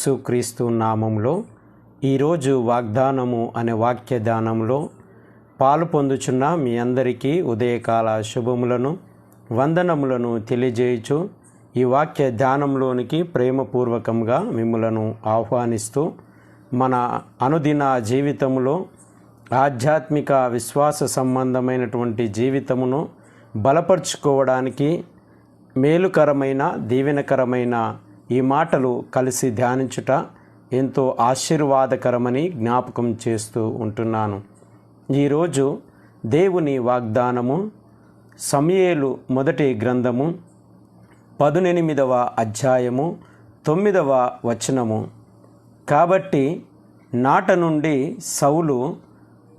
యేసు క్రీస్తు నామంలో ఈరోజు వాగ్దానము అనే వాక్య దానంలో పాలు పొందుచున్న మీ అందరికీ ఉదయకాల శుభములను వందనములను తెలియజేయచు ఈ వాక్య ధ్యానంలోనికి ప్రేమపూర్వకంగా మిమ్మలను ఆహ్వానిస్తూ మన అనుదిన జీవితంలో ఆధ్యాత్మిక విశ్వాస సంబంధమైనటువంటి జీవితమును బలపరుచుకోవడానికి మేలుకరమైన దీవెనకరమైన ఈ మాటలు కలిసి ధ్యానించుట ఎంతో ఆశీర్వాదకరమని జ్ఞాపకం చేస్తూ ఉంటున్నాను. ఈరోజు దేవుని వాగ్దానము సమయేలు మొదటి గ్రంథము పదునెనిమిదవ అధ్యాయము తొమ్మిదవ వచనము. కాబట్టి నాట నుండి సౌలు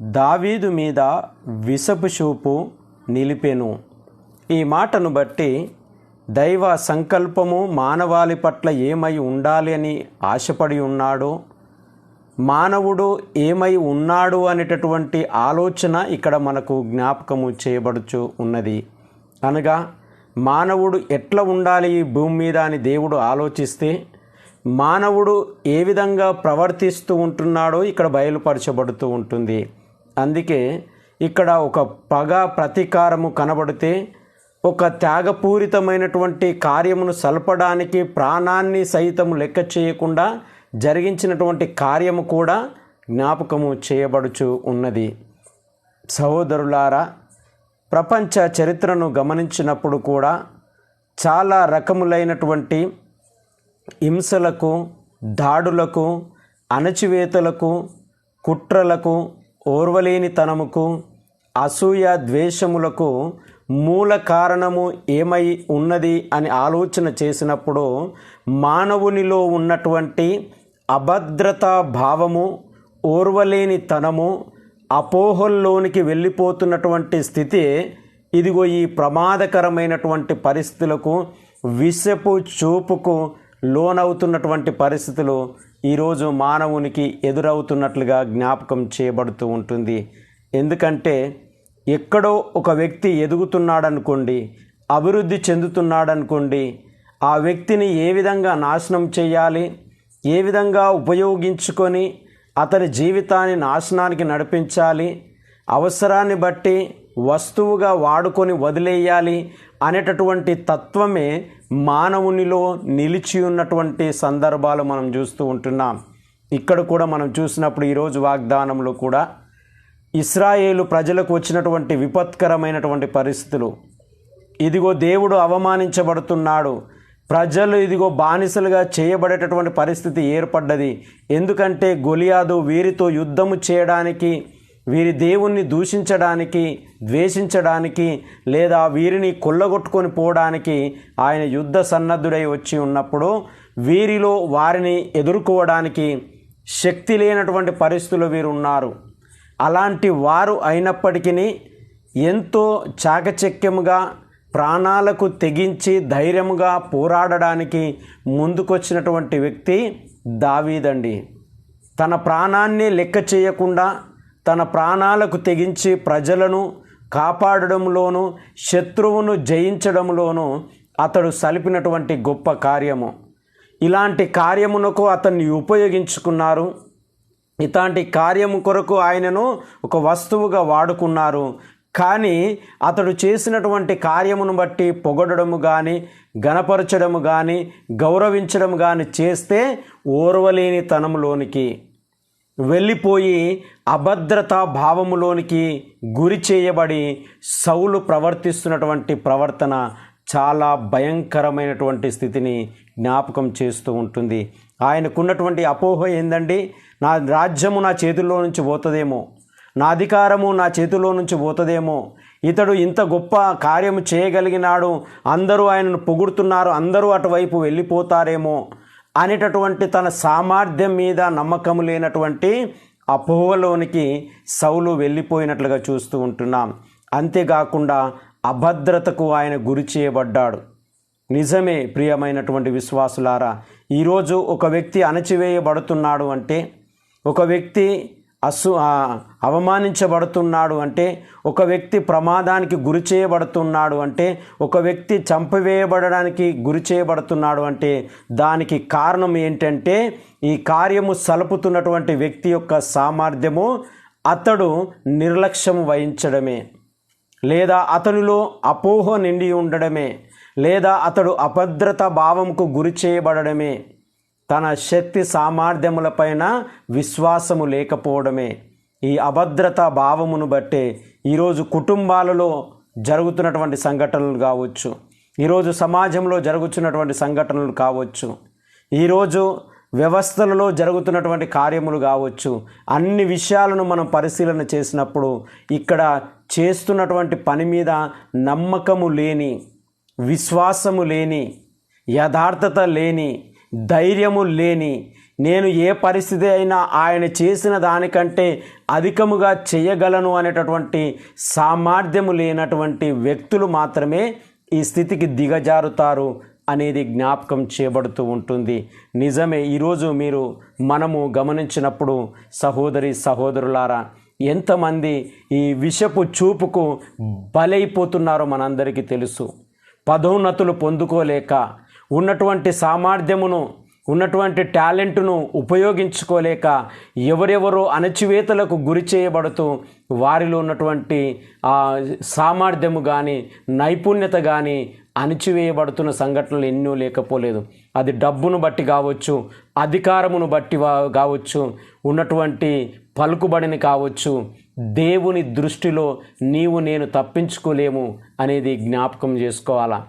దావీదు మీద విసపు చూపు నిలిపెను. ఈ మాటను బట్టి దైవ సంకల్పము మానవాళి పట్ల ఏమై ఉండాలి అని ఆశపడి ఉన్నాడో? మానవుడు ఏమై ఉన్నాడు అనేటటువంటి ఆలోచన ఇక్కడ మనకు జ్ఞాపకము చేయబడుచు ఉన్నది. అనగా మానవుడు ఎట్లా ఉండాలి ఈ భూమి మీద అని దేవుడు ఆలోచిస్తే మానవుడు ఏ విధంగా ప్రవర్తిస్తూ ఉంటున్నాడో ఇక్కడ బయలుపరచబడుతూ ఉంటుంది. అందుకే ఇక్కడ ఒక పగ ప్రతీకారము కనబడితే ఒక త్యాగపూరితమైనటువంటి కార్యమును సల్పడానికి ప్రాణాన్ని సైతము లెక్క చేయకుండా జరిగించినటువంటి కార్యము కూడా జ్ఞాపకము చేయబడుచు ఉన్నది. సహోదరులారా ప్రపంచ చరిత్రను గమనించినప్పుడు కూడా చాలా రకములైనటువంటి హింసలకు దాడులకు అణచివేతలకు కుట్రలకు ఓర్వలేనితనముకు అసూయ ద్వేషములకు మూల కారణము ఏమై ఉన్నది అని ఆలోచన చేసినప్పుడు మానవునిలో ఉన్నటువంటి అభద్రతా భావము ఓర్వలేని తనము అపోహల్లోనికి వెళ్ళిపోతున్నటువంటి స్థితి ఇదిగో ఈ ప్రమాదకరమైనటువంటి పరిస్థితులకు విషపు చూపుకు లోనవుతున్నటువంటి పరిస్థితులు ఈరోజు మానవునికి ఎదురవుతున్నట్లుగా జ్ఞాపకం చేయబడుతూ ఉంటుంది. ఎందుకంటే ఎక్కడో ఒక వ్యక్తి ఎదుగుతున్నాడనుకోండి అభివృద్ధి చెందుతున్నాడనుకోండి ఆ వ్యక్తిని ఏ విధంగా నాశనం చేయాలి ఏ విధంగా ఉపయోగించుకొని అతని జీవితాన్ని నాశనానికి నడిపించాలి అవసరాన్ని బట్టి వస్తువుగా వాడుకొని వదిలేయాలి అనేటటువంటి తత్వమే మానవునిలో నిలిచి ఉన్నటువంటి సందర్భాలు మనం చూస్తూ ఉంటున్నాం. ఇక్కడ కూడా మనం చూసినప్పుడు ఈరోజు వాగ్దానంలో కూడా ఇస్రాయేలు ప్రజలకు వచ్చినటువంటి విపత్కరమైనటువంటి పరిస్థితులు. ఇదిగో దేవుడు అవమానించబడుతున్నాడు. ప్రజలు ఇదిగో బానిసలుగా చేయబడేటటువంటి పరిస్థితి ఏర్పడ్డది. ఎందుకంటే గొలియాదు వీరితో యుద్ధము చేయడానికి వీరి దేవుణ్ణి దూషించడానికి ద్వేషించడానికి లేదా వీరిని కొల్లగొట్టుకొని పోవడానికి ఆయన యుద్ధ సన్నద్ధుడై వచ్చి ఉన్నప్పుడు వీరిలో వారిని ఎదుర్కోవడానికి శక్తి లేనటువంటి పరిస్థితులు వీరు ఉన్నారు. అలాంటి వారు అయినప్పటికీ ఎంతో చాకచక్యముగా ప్రాణాలకు తెగించి ధైర్యముగా పోరాడడానికి ముందుకొచ్చినటువంటి వ్యక్తి దావీదండి. తన ప్రాణాన్ని లెక్క చేయకుండా తన ప్రాణాలకు తెగించి ప్రజలను కాపాడడంలోనూ శత్రువును జయించడంలోనూ అతడు సలిపినటువంటి గొప్ప కార్యము. ఇలాంటి కార్యమునకు అతన్ని ఉపయోగించుకున్నారు. ఇలాంటి కార్యము కొరకు ఆయనను ఒక వస్తువుగా వాడుకున్నారు. కానీ అతడు చేసినటువంటి కార్యమును బట్టి పొగడము కానీ గణపరచడము కానీ గౌరవించడం కానీ చేస్తే ఓర్వలేని తనములోనికి వెళ్ళిపోయి అభద్రతా భావములోనికి గురి చేయబడి సౌలు ప్రవర్తిస్తున్నటువంటి ప్రవర్తన చాలా భయంకరమైనటువంటి స్థితిని జ్ఞాపకం చేస్తూ ఉంటుంది. ఆయనకున్నటువంటి అపోహ ఏందండి? నా రాజ్యము నా చేతుల్లో నుంచి పోతుందేమో. నా అధికారము నా చేతిలో నుంచి పోతుందేమో. ఇతడు ఇంత గొప్ప కార్యము చేయగలిగినాడు అందరూ ఆయనను పొగుడుతున్నారు అందరూ అటువైపు వెళ్ళిపోతారేమో అనేటటువంటి తన సామర్థ్యం మీద నమ్మకం లేనటువంటి అపోహలోనికి సౌలు వెళ్ళిపోయినట్లుగా చూస్తూ ఉంటున్నాం. అంతేకాకుండా అభద్రతకు ఆయన గురి చేయబడ్డాడు. నిజమే ప్రియమైనటువంటి విశ్వాసులారా ఈరోజు ఒక వ్యక్తి అణచివేయబడుతున్నాడు అంటే ఒక వ్యక్తి అసు అవమానించబడుతున్నాడు అంటే ఒక వ్యక్తి ప్రమాదానికి గురి చేయబడుతున్నాడు అంటే ఒక వ్యక్తి చంపివేయబడడానికి గురి చేయబడుతున్నాడు అంటే దానికి కారణం ఏంటంటే ఈ కార్యము సలుపుతున్నటువంటి వ్యక్తి యొక్క సామర్థ్యము అతడు నిర్లక్ష్యం వహించడమే. లేదా అతనిలో అపోహ నిండి ఉండడమే. లేదా అతడు అభద్రత భావంకు గురి చేయబడడమే తన శక్తి సామర్థ్యములపైన విశ్వాసము లేకపోవడమే. ఈ అభద్రత భావమును బట్టే ఈరోజు కుటుంబాలలో జరుగుతున్నటువంటి సంఘటనలు కావచ్చు ఈరోజు సమాజంలో జరుగుతున్నటువంటి సంఘటనలు కావచ్చు ఈరోజు వ్యవస్థలలో జరుగుతున్నటువంటి కార్యములు కావచ్చు అన్ని విషయాలను మనం పరిశీలన చేసినప్పుడు ఇక్కడ చేస్తున్నటువంటి పని మీద నమ్మకము లేని విశ్వాసము లేని యథార్థత లేని ధైర్యము లేని నేను ఏ పరిస్థితి అయినా ఆయన చేసిన దానికంటే అధికముగా చేయగలను అనేటటువంటి సామర్థ్యము లేనటువంటి వ్యక్తులు మాత్రమే ఈ స్థితికి దిగజారుతారు అనేది జ్ఞాపకం చేయబడుతూ ఉంటుంది. నిజమే ఈరోజు మీరు మనము గమనించినప్పుడు సహోదరి సహోదరులారా ఎంతమంది ఈ విషపు చూపుకు బలైపోతున్నారో మనందరికీ తెలుసు. పదోన్నతులు పొందుకోలేక ఉన్నటువంటి సామర్థ్యమును ఉన్నటువంటి టాలెంట్ను ఉపయోగించుకోలేక ఎవరెవరో అణచివేతలకు గురి చేయబడుతూ వారిలో ఉన్నటువంటి ఆ సామర్థ్యము కానీ నైపుణ్యత కానీ అణచివేయబడుతున్న సంఘటనలు ఎన్నో లేకపోలేదు. అది డబ్బును బట్టి కావచ్చు అధికారమును బట్టి వా- కావచ్చు ఉన్నటువంటి పలుకుబడిని కావచ్చు దేవుని దృష్టిలో నీవు నేను తప్పించుకోలేము అనేది జ్ఞాపకం చేసుకోవాలా?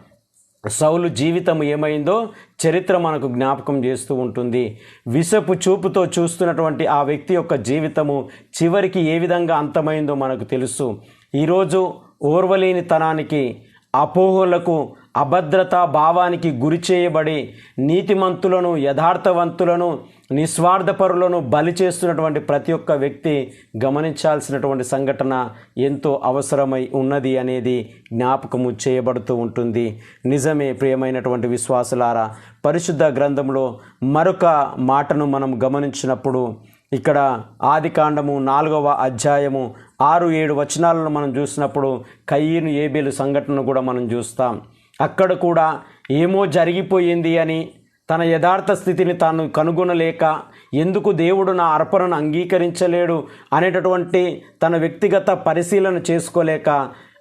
సౌలు జీవితం ఏమైందో చరిత్ర మనకు జ్ఞాపకం చేస్తూ ఉంటుంది. విషపు చూపుతో చూస్తున్నటువంటి ఆ వ్యక్తి యొక్క జీవితము చివరికి ఏ విధంగా అంతమైందో మనకు తెలుసు. ఈరోజు ఓర్వలేనితనానికి అపోహలకు అభద్రతా భావానికి గురి చేయబడి నీతిమంతులను యథార్థవంతులను నిస్వార్థపరులను బలి చేస్తున్నటువంటి ప్రతి ఒక్క వ్యక్తి గమనించాల్సినటువంటి సంఘటన ఎంతో అవసరమై ఉన్నది అనేది జ్ఞాపకము చేయబడుతూ ఉంటుంది. నిజమే ప్రియమైనటువంటి విశ్వాసులారా పరిశుద్ధ గ్రంథంలో మరొక మాటను మనం గమనించినప్పుడు ఇక్కడ ఆది కాండము నాలుగవ అధ్యాయము ఆరు ఏడు వచనాలను మనం చూసినప్పుడు కయ్యను ఏబేలు సంఘటనను కూడా మనం చూస్తాం. అక్కడ కూడా ఏమో జరిగిపోయింది అని తన యథార్థ స్థితిని తాను కనుగొనలేక ఎందుకు దేవుడు నా అర్పణను అంగీకరించలేడు అనేటటువంటి తన వ్యక్తిగత పరిశీలన చేసుకోలేక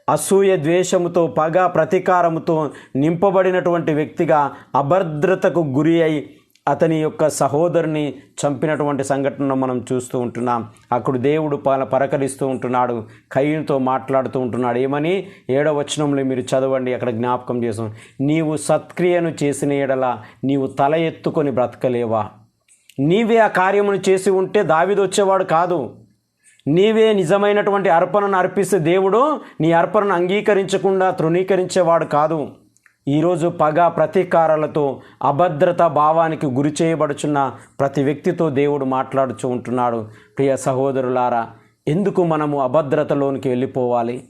అసూయ ద్వేషముతో పగ ప్రతీకారముతో నింపబడినటువంటి వ్యక్తిగా అభద్రతకు గురి అయి అతని యొక్క సహోదరుని చంపినటువంటి సంఘటనను మనం చూస్తూ ఉంటున్నాం. అక్కడ దేవుడు పాల పరకరిస్తూ ఉంటున్నాడు. కయ్యంతో మాట్లాడుతూ ఉంటున్నాడు. ఏమని? ఏడవ వచనంలో మీరు చదవండి అక్కడ జ్ఞాపకం చేసాం నీవు సత్క్రియను చేసిన ఎడల నీవు తల ఎత్తుకొని బ్రతకలేవా? నీవే ఆ కార్యమును చేసి ఉంటే దావిది వచ్చేవాడు కాదు. నీవే నిజమైనటువంటి అర్పణను అర్పిస్తే దేవుడు నీ అర్పణను అంగీకరించకుండా తృణీకరించేవాడు కాదు. ఈరోజు పగ ప్రతీకారాలతో అభద్రత భావానికి గురి చేయబడుచున్న ప్రతి వ్యక్తితో దేవుడు మాట్లాడుచూ ఉంటున్నాడు. ప్రియ సహోదరులారా ఎందుకు మనము అభద్రతలోనికి వెళ్ళిపోవాలి?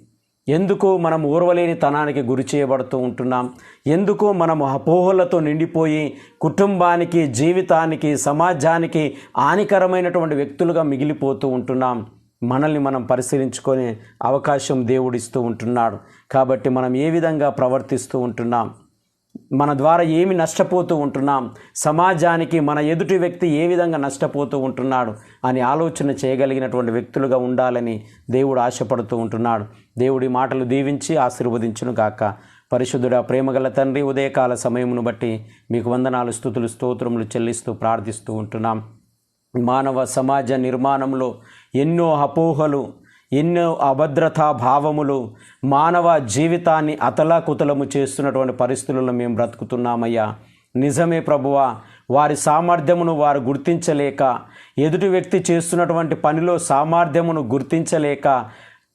ఎందుకు మనం ఊర్వలేని తనానికి గురి చేయబడుతూ ఉంటున్నాం? ఎందుకు మనము అపోహలతో నిండిపోయి కుటుంబానికి జీవితానికి సమాజానికి హానికరమైనటువంటి వ్యక్తులుగా మిగిలిపోతూ ఉంటున్నాం? మనల్ని మనం పరిశీలించుకునే అవకాశం దేవుడిస్తూ ఉంటున్నాడు. కాబట్టి మనం ఏ విధంగా ప్రవర్తిస్తూ ఉంటున్నాం? మన ద్వారా ఏమి నష్టపోతూ ఉంటున్నాం? సమాజానికి మన ఎదుటి వ్యక్తి ఏ విధంగా నష్టపోతూ ఉంటున్నాడు? అని ఆలోచన చేయగలిగినటువంటి వ్యక్తులుగా ఉండాలని దేవుడు ఆశపడుతూ ఉంటున్నాడు. దేవుడి మాటలు దీవించి ఆశీర్వదించును గాక. పరిశుద్ధుడ ప్రేమగల తండ్రి ఉదయకాల సమయమును బట్టి మీకు వందనాలు స్థుతులు స్తోత్రములు చెల్లిస్తూ ప్రార్థిస్తూ ఉంటున్నాం. మానవ సమాజ నిర్మాణంలో ఎన్నో అపోహలు ఎన్నో అభద్రతా భావములు మానవ జీవితాన్ని అతలాకుతలము చేస్తున్నటువంటి పరిస్థితులను మేము బ్రతుకుతున్నామయ్యా. నిజమే ప్రభువా వారి సామర్థ్యమును వారు గుర్తించలేక ఎదుటి వ్యక్తి చేస్తున్నటువంటి పనిలో సామర్థ్యమును గుర్తించలేక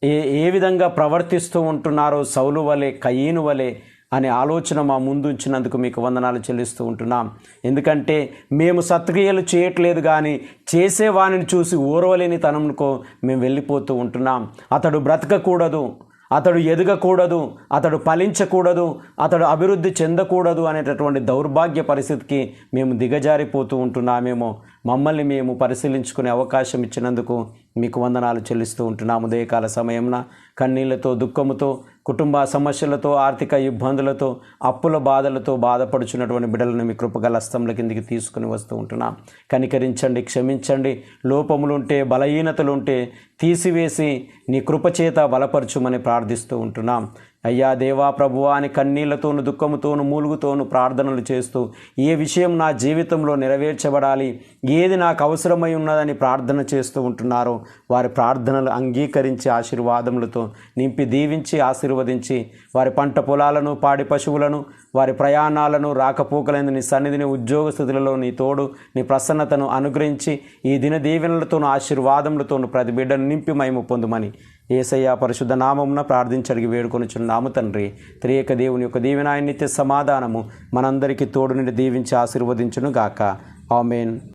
ఏ ఏ విధంగా ప్రవర్తిస్తూ ఉంటున్నారో సౌలు వలె కయ్యను వలె అనే ఆలోచన మా ముందు ఉంచినందుకు మీకు వందనాలు చెల్లిస్తూ ఉంటున్నాం. ఎందుకంటే మేము సత్క్రియలు చేయట్లేదు కానీ చేసేవానిని చూసి ఓర్వలేని తనంకో మేము వెళ్ళిపోతూ ఉంటున్నాం. అతడు బ్రతకకూడదు అతడు ఎదగకూడదు అతడు ఫలించకూడదు అతడు అభివృద్ధి చెందకూడదు అనేటటువంటి దౌర్భాగ్య పరిస్థితికి మేము దిగజారిపోతూ ఉంటున్నామేమో. మమ్మల్ని మేము పరిశీలించుకునే అవకాశం ఇచ్చినందుకు మీకు వందనాలు చెల్లిస్తూ ఉంటున్నాము. ఉదయకాల సమయంన కన్నీళ్ళతో దుఃఖముతో కుటుంబ సమస్యలతో ఆర్థిక ఇబ్బందులతో అప్పుల బాధలతో బాధపడుచున్నటువంటి బిడ్డలను మీ కృపగల హస్తంల కిందికి తీసుకుని వస్తూ ఉంటున్నాం. కనికరించండి క్షమించండి. లోపములుంటే బలహీనతలుంటే తీసివేసి నీ కృపచేత బలపరచుమని ప్రార్థిస్తూ ఉంటున్నాం. అయ్యా దేవా ప్రభువా అని కన్నీళ్ళతోను దుఃఖముతోను మూలుగుతోను ప్రార్థనలు చేస్తూ ఏ విషయం నా జీవితంలో నెరవేర్చబడాలి ఏది నాకు అవసరమై ఉన్నదని ప్రార్థన చేస్తూ ఉంటున్నారో వారి ప్రార్థనలు అంగీకరించి ఆశీర్వాదములతో నింపి దీవించి ఆశీర్వదించి వారి పంట పొలాలను పాడి పశువులను వారి ప్రయాణాలను రాకపోకలైన నీ సన్నిధిని ఉద్యోగ స్థితులలో నీ తోడు నీ ప్రసన్నతను అనుగ్రహించి ఈ దిన దీవెనలతోనూ ఆశీర్వాదములతోనూ ప్రతి బిడ్డను నింపి మయము పొందుమని ఏసయ్య పరిశుద్ధ నామమున ప్రార్థించడికి వేడుకొనుచున్నాము తండ్రి త్రియక దేవుని యొక్క దీవెనాయ నిత్య సమాధానము మనందరికీ తోడు నుండి దీవించి ఆశీర్వదించును గాక ఆమెన్.